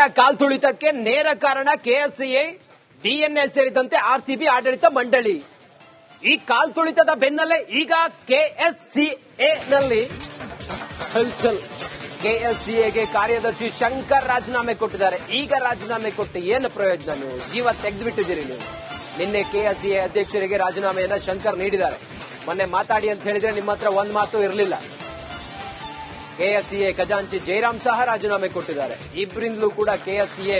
ಶಾಸಕರ ಕಾಲ್ತುಳಿತಕ್ಕೆ ನೇರ ಕಾರಣ ಕೆಎಸ್ಸಿಎ, ಡಿಎನ್ಎ ಸೇರಿದಂತೆ ಆರ್ಸಿಬಿ ಆಡಳಿತ ಮಂಡಳಿ. ಈ ಕಾಲ್ ತುಳಿತದ ಬೆನ್ನಲ್ಲೇ ಈಗ ಕೆಎಸ್ಸಿಎ ನಲ್ಲಿ ಹಲ್ಚಲ್. ಕೆಎಸ್ಸಿಎಗೆ ಕಾರ್ಯದರ್ಶಿ ಶಂಕರ್ ರಾಜೀನಾಮೆ ಕೊಟ್ಟಿದ್ದಾರೆ. ಈಗ ರಾಜೀನಾಮೆ ಕೊಟ್ಟು ಏನು ಪ್ರಯೋಜನ ನೀವು? ಜೀವ ತೆಗೆದುಬಿಟ್ಟಿದ್ದೀರಿ ನೀವು. ನಿನ್ನೆ ಕೆಎಸ್ಸಿಎ ಅಧ್ಯಕ್ಷರಿಗೆ ರಾಜೀನಾಮೆಯನ್ನ ಶಂಕರ್ ನೀಡಿದ್ದಾರೆ. ಮೊನ್ನೆ ಮಾತಾಡಿ ಅಂತ ಹೇಳಿದ್ರೆ ನಿಮ್ಮ ಹತ್ರ ಒಂದ್ ಮಾತು ಇರಲಿಲ್ಲ. ಕೆಎಸ್ಸಿಎ ಖಜಾಂಚಿ ಜಯರಾಮ್ ಸಹ ರಾಜೀನಾಮೆ ಕೊಟ್ಟಿದ್ದಾರೆ. ಇಬ್ಬರಿಂದಲೂ ಕೂಡ ಕೆಎಸ್ಸಿಎ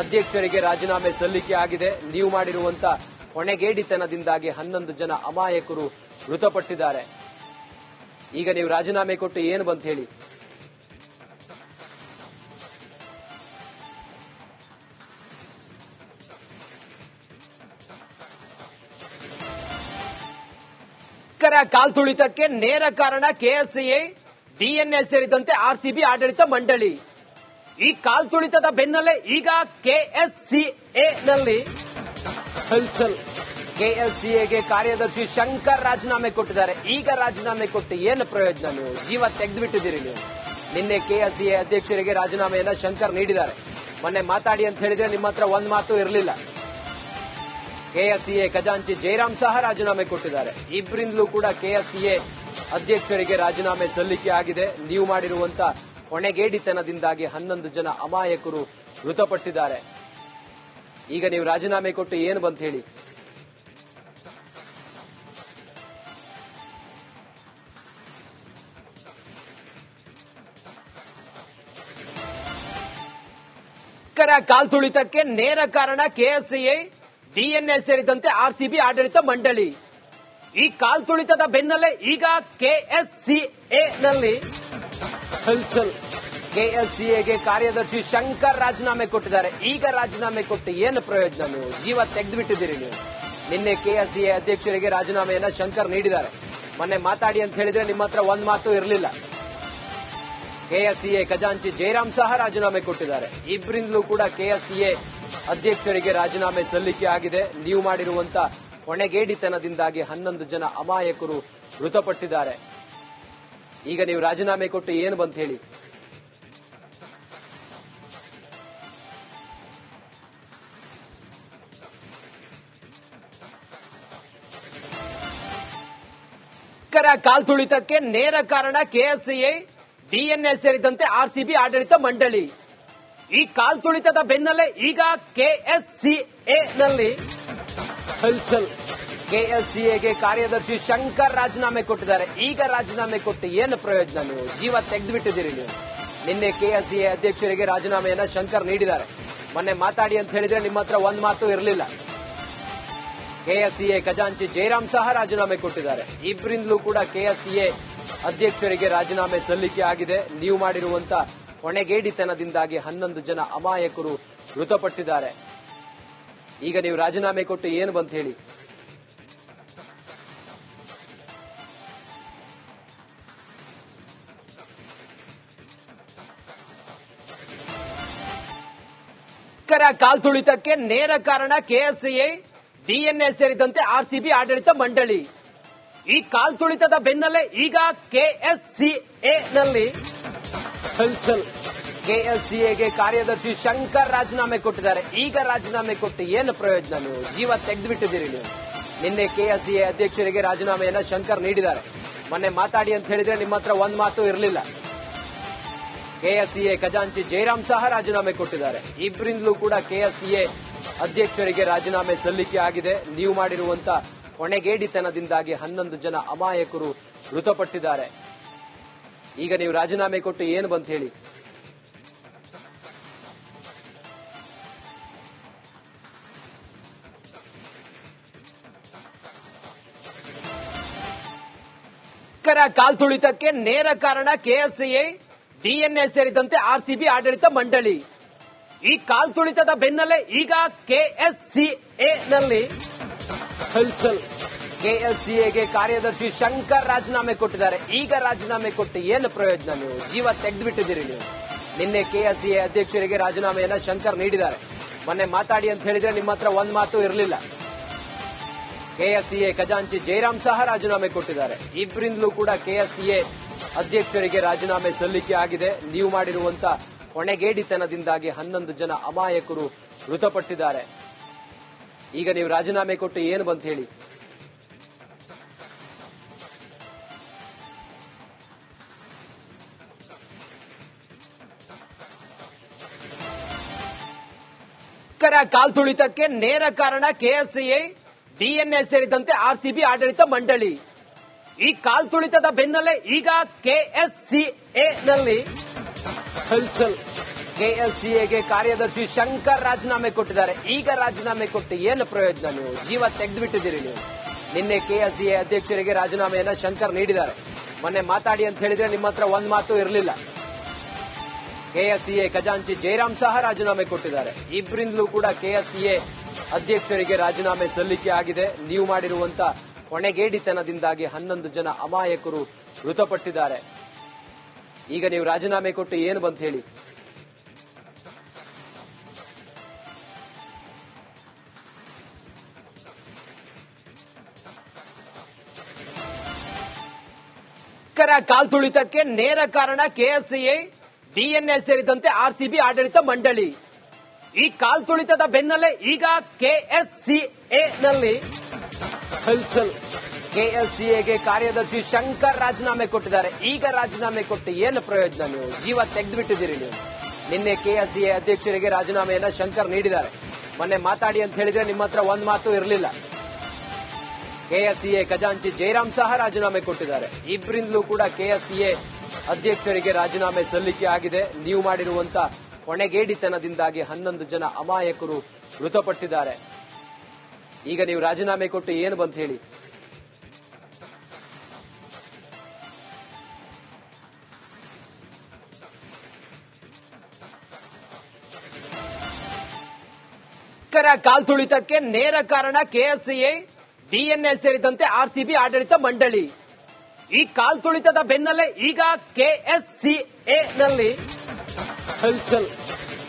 ಅಧ್ಯಕ್ಷರಿಗೆ ರಾಜೀನಾಮೆ ಸಲ್ಲಿಕೆ ಆಗಿದೆ. ನೀವು ಮಾಡಿರುವಂತ ಹೊಣೆಗೇಡಿತನದಿಂದಾಗಿ ಹನ್ನೊಂದು ಜನ ಅಮಾಯಕರು ಮೃತಪಟ್ಟಿದ್ದಾರೆ. ಈಗ ನೀವು ರಾಜೀನಾಮೆ ಕೊಟ್ಟು ಏನು ಬಂತ ಹೇಳಿ? ಕಾಲ್ ತುಳಿತಕ್ಕೆ ನೇರ ಕಾರಣ ಕೆಎಸ್ಸಿಎ ಡಿಎನ್ಎ ಸೇರಿದಂತೆ ಆರ್ಸಿಬಿ ಆಡಳಿತ ಮಂಡಳಿ. ಈ ಕಾಲ್ತುಳಿತದ ಬೆನ್ನಲ್ಲೇ ಈಗ ಕೆಎಸ್ಸಿಎ ನಲ್ಲಿ ಹಲ್ಚಲ್. ಕೆಎಸ್ಸಿಎಗೆ ಕಾರ್ಯದರ್ಶಿ ಶಂಕರ್ ರಾಜೀನಾಮೆ ಕೊಟ್ಟಿದ್ದಾರೆ. ಈಗ ರಾಜೀನಾಮೆ ಕೊಟ್ಟು ಏನು ಪ್ರಯೋಜನ ನೀವು? ಜೀವ ತೆಗೆದುಬಿಟ್ಟಿದ್ದೀರಿ ನೀವು. ನಿನ್ನೆ ಕೆಎಸ್ಸಿಎ ಅಧ್ಯಕ್ಷರಿಗೆ ರಾಜೀನಾಮೆಯನ್ನ ಶಂಕರ್ ನೀಡಿದ್ದಾರೆ. ಮೊನ್ನೆ ಮಾತಾಡಿ ಅಂತ ಹೇಳಿದ್ರೆ ನಿಮ್ಮ ಹತ್ರ ಒಂದ್ ಮಾತು ಇರಲಿಲ್ಲ. ಕೆಎಸ್ಸಿಎ ಖಜಾಂಚಿ ಜಯರಾಮ್ ಸಹ ರಾಜೀನಾಮೆ ಕೊಟ್ಟಿದ್ದಾರೆ. ಇಬ್ಬರಿಂದಲೂ ಕೂಡ ಕೆಎಸ್ಸಿಎ ಅಧ್ಯಕ್ಷರಿಗೆ ರಾಜೀನಾಮೆ ಸಲ್ಲಿಕೆ ಆಗಿದೆ. ನೀವು ಮಾಡಿರುವಂತ ಹೊಣೆಗೇಡಿತನದಿಂದಾಗಿ ಹನ್ನೊಂದು ಜನ ಅಮಾಯಕರು ಮೃತಪಟ್ಟಿದ್ದಾರೆ. ಈಗ ನೀವು ರಾಜೀನಾಮೆ ಕೊಟ್ಟು ಏನು ಬಂತ ಹೇಳಿ? ಕಾಲ್ ತುಳಿತಕ್ಕೆ ನೇರ ಕಾರಣ ಕೆಎಸ್ಸಿಎ ಡಿಎನ್ಎ ಸೇರಿದಂತೆ ಆರ್ಸಿಬಿ ಆಡಳಿತ ಮಂಡಳಿ. ಈ ಕಾಲ್ತುಳಿತದ ಬೆನ್ನಲ್ಲೇ ಈಗ ಕೆಎಸ್ಸಿಎನಲ್ಲಿ ಹಲ್ಚಲ್. ಕೆಎಸ್ಸಿಎಗೆ ಕಾರ್ಯದರ್ಶಿ ಶಂಕರ್ ರಾಜೀನಾಮೆ ಕೊಟ್ಟಿದ್ದಾರೆ. ಈಗ ರಾಜೀನಾಮೆ ಕೊಟ್ಟು ಏನು ಪ್ರಯೋಜನ ನೀವು? ಜೀವ ತೆಗೆದುಬಿಟ್ಟಿದ್ದೀರಿ ನೀವು. ನಿನ್ನೆ ಕೆಎಸ್ಸಿಎ ಅಧ್ಯಕ್ಷರಿಗೆ ರಾಜೀನಾಮೆಯನ್ನ ಶಂಕರ್ ನೀಡಿದ್ದಾರೆ. ಮೊನ್ನೆ ಮಾತಾಡಿ ಅಂತ ಹೇಳಿದ್ರೆ ನಿಮ್ಮ ಹತ್ರ ಒಂದ್ ಮಾತು ಇರಲಿಲ್ಲ. ಕೆಎಸ್ಸಿಎ ಖಜಾಂಚಿ ಜಯರಾಮ್ ಸಹ ರಾಜೀನಾಮೆ ಕೊಟ್ಟಿದ್ದಾರೆ. ಇಬ್ಬರಿಂದಲೂ ಕೂಡ ಕೆಎಸ್ಸಿಎ ಅಧ್ಯಕ್ಷರಿಗೆ ರಾಜೀನಾಮೆ ಸಲ್ಲಿಕೆ ಆಗಿದೆ. ನೀವು ಮಾಡಿರುವಂತ ಹೊಣೆಗೇಡಿತನದಿಂದಾಗಿ ಹನ್ನೊಂದು ಜನ ಅಮಾಯಕರು ಮೃತಪಟ್ಟಿದ್ದಾರೆ. ಈಗ ನೀವು ರಾಜೀನಾಮೆ ಕೊಟ್ಟು ಏನು ಬಂತ ಹೇಳಿ? ಕಾಲ್ ತುಳಿತಕ್ಕೆ ನೇರ ಕಾರಣ ಕೆಎಸ್ಸಿಎ ಡಿಎನ್ಎ ಸೇರಿದಂತೆ ಆರ್ಸಿಬಿ ಆಡಳಿತ ಮಂಡಳಿ. ಈ ಕಾಲ್ತುಳಿತದ ಬೆನ್ನಲ್ಲೇ ಈಗ ಕೆಎಸ್ಸಿಎನಲ್ಲಿ ಹಲ್ಚಲ್. ಕೆಎಸ್ಸಿಎಗೆ ಕಾರ್ಯದರ್ಶಿ ಶಂಕರ್ ರಾಜೀನಾಮೆ ಕೊಟ್ಟಿದ್ದಾರೆ. ಈಗ ರಾಜೀನಾಮೆ ಕೊಟ್ಟು ಏನು ಪ್ರಯೋಜನ ನೀವು? ಜೀವ ತೆಗೆದುಬಿಟ್ಟಿದ್ದೀರಿ ನೀವು. ನಿನ್ನೆ ಕೆಎಸ್ಸಿಎ ಅಧ್ಯಕ್ಷರಿಗೆ ರಾಜೀನಾಮೆಯನ್ನ ಶಂಕರ್ ನೀಡಿದ್ದಾರೆ. ಮೊನ್ನೆ ಮಾತಾಡಿ ಅಂತ ಹೇಳಿದ್ರೆ ನಿಮ್ಮ ಹತ್ರ ಒಂದ್ ಮಾತು ಇರಲಿಲ್ಲ. ಕೆಎಸ್ಸಿಎ ಖಜಾಂಚಿ ಜಯರಾಮ್ ಸಹ ರಾಜೀನಾಮೆ ಕೊಟ್ಟಿದ್ದಾರೆ. ಇಬ್ಬರಿಂದಲೂ ಕೂಡ ಕೆಎಸ್ಸಿಎ ಅಧ್ಯಕ್ಷರಿಗೆ ರಾಜೀನಾಮೆ ಸಲ್ಲಿಕೆ ಆಗಿದೆ. ನೀವು ಮಾಡಿರುವಂತ ಹೊಣೆಗೇಡಿತನದಿಂದಾಗಿ ಹನ್ನೊಂದು ಜನ ಅಮಾಯಕರು ಮೃತಪಟ್ಟಿದ್ದಾರೆ. ಈಗ ನೀವು ರಾಜೀನಾಮೆ ಕೊಟ್ಟು ಏನು ಬಂತ ಹೇಳಿ? ಕಾಲ್ ತುಳಿತಕ್ಕೆ ನೇರ ಕಾರಣ ಕೆಎಸ್ಸಿಎ, ಡಿಎನ್ಎ ಸೇರಿದಂತೆ ಆರ್ಸಿಬಿ ಆಡಳಿತ ಮಂಡಳಿ. ಈ ಕಾಲ್ತುಳಿತದ ಬೆನ್ನಲ್ಲೇ ಈಗ ಕೆಎಸ್ಸಿಎ ನಲ್ಲಿ ಹಲ್ಚಲ್. ಕೆಎಸ್ಸಿಎಗೆ ಕಾರ್ಯದರ್ಶಿ ಶಂಕರ್ ರಾಜೀನಾಮೆ ಕೊಟ್ಟಿದ್ದಾರೆ. ಈಗ ರಾಜೀನಾಮೆ ಕೊಟ್ಟು ಏನು ಪ್ರಯೋಜನ ನೀವು? ಜೀವ ತೆಗೆದುಬಿಟ್ಟಿದ್ದೀರಿ ನೀವು. ನಿನ್ನೆ ಕೆಎಸ್ಸಿಎ ಅಧ್ಯಕ್ಷರಿಗೆ ರಾಜೀನಾಮೆಯನ್ನ ಶಂಕರ್ ನೀಡಿದ್ದಾರೆ. ಮೊನ್ನೆ ಮಾತಾಡಿ ಅಂತ ಹೇಳಿದ್ರೆ ನಿಮ್ಮ ಹತ್ರ ಒಂದ್ ಮಾತು ಇರಲಿಲ್ಲ. ಕೆಎಸ್ಸಿಎ ಖಜಾಂಚಿ ಜಯರಾಮ್ ಸಹ ರಾಜೀನಾಮೆ ಕೊಟ್ಟಿದ್ದಾರೆ. ಇಬ್ಬರಿಂದಲೂ ಕೂಡ ಕೆಎಸ್ಸಿಎ ಅಧ್ಯಕ್ಷರಿಗೆ ರಾಜೀನಾಮೆ ಸಲ್ಲಿಕೆ ಆಗಿದೆ. ನೀವು ಮಾಡಿರುವಂತ ಹೊಣೆಗೇಡಿತನದಿಂದಾಗಿ ಹನ್ನೊಂದು ಜನ ಅಮಾಯಕರು ಮೃತಪಟ್ಟಿದ್ದಾರೆ. ಈಗ ನೀವು ರಾಜೀನಾಮೆ ಕೊಟ್ಟು ಏನು ಬಂತ ಹೇಳಿ? ಕಾಲ್ ತುಳಿತಕ್ಕೆ ನೇರ ಕಾರಣ ಕೆಎಸ್ಸಿಎ, ಡಿಎನ್ಎ ಸೇರಿದಂತೆ ಆರ್ಸಿಬಿ ಆಡಳಿತ ಮಂಡಳಿ. ಈ ಕಾಲ್ತುಳಿತದ ಬೆನ್ನಲ್ಲೇ ಈಗ ಕೆಎಸ್ಸಿಎ ನಲ್ಲಿ ಹಲ್ಚಲ್. ಕೆಎಸ್ಸಿಎಗೆ ಕಾರ್ಯದರ್ಶಿ ಶಂಕರ್ ರಾಜೀನಾಮೆ ಕೊಟ್ಟಿದ್ದಾರೆ. ಈಗ ರಾಜೀನಾಮೆ ಕೊಟ್ಟು ಏನು ಪ್ರಯೋಜನ ನೀವು? ಜೀವ ತೆಗೆದುಬಿಟ್ಟಿದ್ದೀರಿ ನೀವು. ನಿನ್ನೆ ಕೆಎಸ್ಸಿಎ ಅಧ್ಯಕ್ಷರಿಗೆ ರಾಜೀನಾಮೆಯನ್ನ ಶಂಕರ್ ನೀಡಿದ್ದಾರೆ. ಮೊನ್ನೆ ಮಾತಾಡಿ ಅಂತ ಹೇಳಿದ್ರೆ ನಿಮ್ಮ ಹತ್ರ ಒಂದ್ ಮಾತು ಇರಲಿಲ್ಲ. ಕೆಎಸ್ಸಿಎ ಖಜಾಂಚಿ ಜಯರಾಮ್ ಸಹ ರಾಜೀನಾಮೆ ಕೊಟ್ಟಿದ್ದಾರೆ. ಇಬ್ಬರಿಂದಲೂ ಕೂಡ ಕೆಎಸ್ಸಿಎ ಅಧ್ಯಕ್ಷರಿಗೆ ರಾಜೀನಾಮೆ ಸಲ್ಲಿಕೆ ಆಗಿದೆ. ನೀವು ಮಾಡಿರುವಂತ ಹೊಣೆಗೇಡಿತನದಿಂದಾಗಿ ಹನ್ನೊಂದು ಜನ ಅಮಾಯಕರು ಮೃತಪಟ್ಟಿದ್ದಾರೆ. ಈಗ ನೀವು ರಾಜೀನಾಮೆ ಕೊಟ್ಟು ಏನು ಬಂತ ಹೇಳಿ? ಕರ ಕಾಲ್ತುಳಿತಕ್ಕೆ ನೇರ ಕಾರಣ ಕೆಎಸ್ಸಿಎ, ಡಿಎನ್ಎ ಸೇರಿದಂತೆ ಆರ್ಸಿಬಿ ಆಡಳಿತ ಮಂಡಳಿ. ಈ ಕಾಲ್ತುಳಿತದ ಬೆನ್ನಲ್ಲೇ ಈಗ ಕೆಎಸ್ಸಿಎ ನಲ್ಲಿ ಹಲ್ಚಲ್. ಕೆಎಸ್ಸಿಎಗೆ ಕಾರ್ಯದರ್ಶಿ ಶಂಕರ್ ರಾಜೀನಾಮೆ ಕೊಟ್ಟಿದ್ದಾರೆ. ಈಗ ರಾಜೀನಾಮೆ ಕೊಟ್ಟು ಏನು ಪ್ರಯೋಜನ ನೀವು? ಜೀವ ತೆಗೆದುಬಿಟ್ಟಿದ್ದೀರಿ ನೀವು. ನಿನ್ನೆ ಕೆಎಸ್ಸಿಎ ಅಧ್ಯಕ್ಷರಿಗೆ ರಾಜೀನಾಮೆಯನ್ನ ಶಂಕರ್ ನೀಡಿದ್ದಾರೆ. ಮೊನ್ನೆ ಮಾತಾಡಿ ಅಂತ ಹೇಳಿದ್ರೆ ನಿಮ್ಮ ಹತ್ರ ಒಂದ್ ಮಾತು ಇರಲಿಲ್ಲ. ಕೆಎಸ್ಸಿಎ ಖಜಾಂಚಿ ಜಯರಾಮ್ ಸಹ ರಾಜೀನಾಮೆ ಕೊಟ್ಟಿದ್ದಾರೆ. ಇಬ್ಬರಿಂದಲೂ ಕೂಡ ಕೆಎಸ್ಸಿಎ ಅಧ್ಯಕ್ಷರಿಗೆ ರಾಜೀನಾಮೆ ಸಲ್ಲಿಕೆ ಆಗಿದೆ. ನೀವು ಮಾಡಿರುವಂತ ಹೊಣೆಗೇಡಿತನದಿಂದಾಗಿ ಹನ್ನೊಂದು ಜನ ಅಮಾಯಕರು ಮೃತಪಟ್ಟಿದ್ದಾರೆ. ಈಗ ನೀವು ರಾಜೀನಾಮೆ ಕೊಟ್ಟು ಏನು ಬಂತ ಹೇಳಿ? ಕಾಲ್ ತುಳಿತಕ್ಕೆ ನೇರ ಕಾರಣ ಕೆಎಸ್ಸಿಎ. ಡಿಎನ್ಎ ಸೇರಿದಂತೆ ಆರ್ಸಿಬಿ ಆಡಳಿತ ಮಂಡಳಿ. ಈ ಕಾಲ್ತುಳಿತದ ಬೆನ್ನಲ್ಲೇ ಈಗ ಕೆಎಸ್ಸಿಎನಲ್ಲಿ ಹಲ್ಚಲ್. ಕೆಎಸ್ಸಿಎಗೆ ಕಾರ್ಯದರ್ಶಿ ಶಂಕರ್ ರಾಜೀನಾಮೆ ಕೊಟ್ಟಿದ್ದಾರೆ. ಈಗ ರಾಜೀನಾಮೆ ಕೊಟ್ಟು ಏನು ಪ್ರಯೋಜನ ನೀವು? ಜೀವ ತೆಗೆದುಬಿಟ್ಟಿದ್ದೀರಿ ನೀವು. ನಿನ್ನೆ ಕೆಎಸ್ಸಿಎ ಅಧ್ಯಕ್ಷರಿಗೆ ರಾಜೀನಾಮೆಯನ್ನ ಶಂಕರ್ ನೀಡಿದ್ದಾರೆ. ಮೊನ್ನೆ ಮಾತಾಡಿ ಅಂತ ಹೇಳಿದ್ರೆ ನಿಮ್ಮ ಹತ್ರ ಒಂದ್ ಮಾತು ಇರಲಿಲ್ಲ. ಕೆಎಸ್ಸಿಎ ಖಜಾಂಚಿ ಜಯರಾಮ್ ಸಹ ರಾಜೀನಾಮೆ ಕೊಟ್ಟಿದ್ದಾರೆ. ಇಬ್ಬರಿಂದಲೂ ಕೂಡ ಕೆಎಸ್ಸಿಎ ಅಧ್ಯಕ್ಷರಿಗೆ ರಾಜೀನಾಮೆ ಸಲ್ಲಿಕೆ ಆಗಿದೆ. ನೀವು ಮಾಡಿರುವಂತ ಹೊಣೆಗೇಡಿತನದಿಂದಾಗಿ ಹನ್ನೊಂದು ಜನ ಅಮಾಯಕರು ಮೃತಪಟ್ಟಿದ್ದಾರೆ. ಈಗ ನೀವು ರಾಜೀನಾಮೆ ಕೊಟ್ಟು ಏನು ಬಂತ ಹೇಳಿ? ಕರ ಕಾಲ್ತುಳಿತಕ್ಕೆ ನೇರ ಕಾರಣ ಕೆಎಸ್ಸಿಎ, ಡಿಎನ್ಎ ಸೇರಿದಂತೆ ಆರ್ಸಿಬಿ ಆಡಳಿತ ಮಂಡಳಿ. ಈ ಕಾಲ್ತುಳಿತದ ಬೆನ್ನಲ್ಲೇ ಈಗ ಕೆಎಸ್ಸಿಎ ನಲ್ಲಿ ಹಲ್ಚಲ್.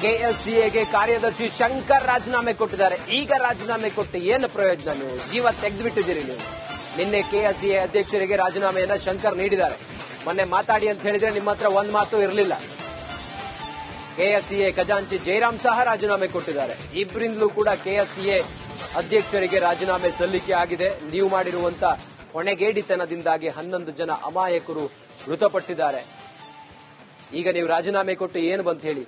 ಕೆಎಸ್ಸಿಎಗೆ ಕಾರ್ಯದರ್ಶಿ ಶಂಕರ್ ರಾಜೀನಾಮೆ ಕೊಟ್ಟಿದ್ದಾರೆ. ಈಗ ರಾಜೀನಾಮೆ ಕೊಟ್ಟು ಏನು ಪ್ರಯೋಜನ ನೀವು? ಜೀವ ತೆಗೆದುಬಿಟ್ಟಿದ್ದೀರಿ ನೀವು. ನಿನ್ನೆ ಕೆಎಸ್ಸಿಎ ಅಧ್ಯಕ್ಷರಿಗೆ ರಾಜೀನಾಮೆಯನ್ನ ಶಂಕರ್ ನೀಡಿದ್ದಾರೆ. ಮೊನ್ನೆ ಮಾತಾಡಿ ಅಂತ ಹೇಳಿದ್ರೆ ನಿಮ್ಮ ಹತ್ರ ಒಂದ್ ಮಾತು ಇರಲಿಲ್ಲ. ಕೆಎಸ್ಸಿಎ ಖಜಾಂಚಿ ಜಯರಾಮ್ ಸಹ ರಾಜೀನಾಮೆ ಕೊಟ್ಟಿದ್ದಾರೆ. ಇಬ್ಬರಿಂದಲೂ ಕೂಡ ಕೆಎಸ್ಸಿಎ ಅಧ್ಯಕ್ಷರಿಗೆ ರಾಜೀನಾಮೆ ಸಲ್ಲಿಕೆ ಆಗಿದೆ. ನೀವು ಮಾಡಿರುವಂತ ಹೊಣೆಗೇಡಿತನದಿಂದಾಗಿ ಹನ್ನೊಂದು ಜನ ಅಮಾಯಕರು ಮೃತಪಟ್ಟಿದ್ದಾರೆ. ಈಗ ನೀವು ರಾಜೀನಾಮೆ ಕೊಟ್ಟು ಏನು ಬಂತ ಹೇಳಿ?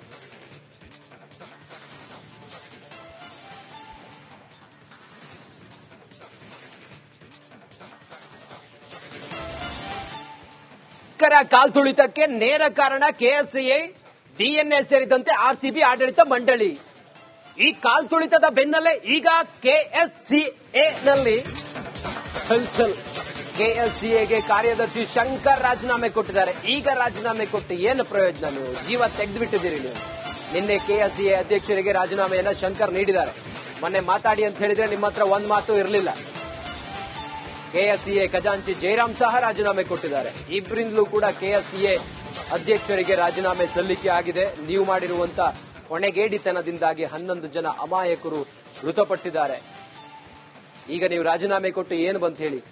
ಕರ ಕಾಲ್ತುಳಿತಕ್ಕೆ ನೇರ ಕಾರಣ ಕೆಎಸ್ಸಿಎ, ಡಿಎನ್ಎ ಸೇರಿದಂತೆ ಆರ್ಸಿಬಿ ಆಡಳಿತ ಮಂಡಳಿ. ಈ ಕಾಲ್ತುಳಿತದ ಬೆನ್ನಲ್ಲೇ ಈಗ ಕೆಎಸ್ಸಿಎ ನಲ್ಲಿ ಹಲ್ಚಲ್ ಕೆಎಸ್ಸಿಎಗೆ ಕಾರ್ಯದರ್ಶಿ ಶಂಕರ್ ರಾಜೀನಾಮೆ ಕೊಟ್ಟಿದ್ದಾರೆ. ಈಗ ರಾಜೀನಾಮೆ ಕೊಟ್ಟು ಏನು ಪ್ರಯೋಜನ ನೀವು? ಜೀವ ತೆಗೆದುಬಿಟ್ಟಿದ್ದೀರಿ ನೀವು. ನಿನ್ನೆ ಕೆಎಸ್ಸಿಎ ಅಧ್ಯಕ್ಷರಿಗೆ ರಾಜೀನಾಮೆಯನ್ನ ಶಂಕರ್ ನೀಡಿದ್ದಾರೆ. ಮೊನ್ನೆ ಮಾತಾಡಿ ಅಂತ ಹೇಳಿದ್ರೆ ನಿಮ್ಮ ಹತ್ರ ಒಂದ್ ಮಾತು ಇರಲಿಲ್ಲ. ಕೆಎಸ್ಸಿಎ ಖಜಾಂಚಿ ಜಯರಾಮ್ ಸಹ ರಾಜೀನಾಮೆ ಕೊಟ್ಟಿದ್ದಾರೆ. ಇಬ್ಬರಿಂದಲೂ ಕೂಡ ಕೆಎಸ್ಸಿಎ ಅಧ್ಯಕ್ಷರಿಗೆ ರಾಜೀನಾಮೆ ಸಲ್ಲಿಕೆ ಆಗಿದೆ. ನೀವು ಮಾಡಿರುವಂತ ಹೊಣೆಗೇಡಿತನದಿಂದಾಗಿ ಹನ್ನೊಂದು ಜನ ಅಮಾಯಕರು ಮೃತಪಟ್ಟಿದ್ದಾರೆ. ಈಗ ನೀವು ರಾಜೀನಾಮೆ ಕೊಟ್ಟು ಏನು ಬಂತ ಹೇಳಿ?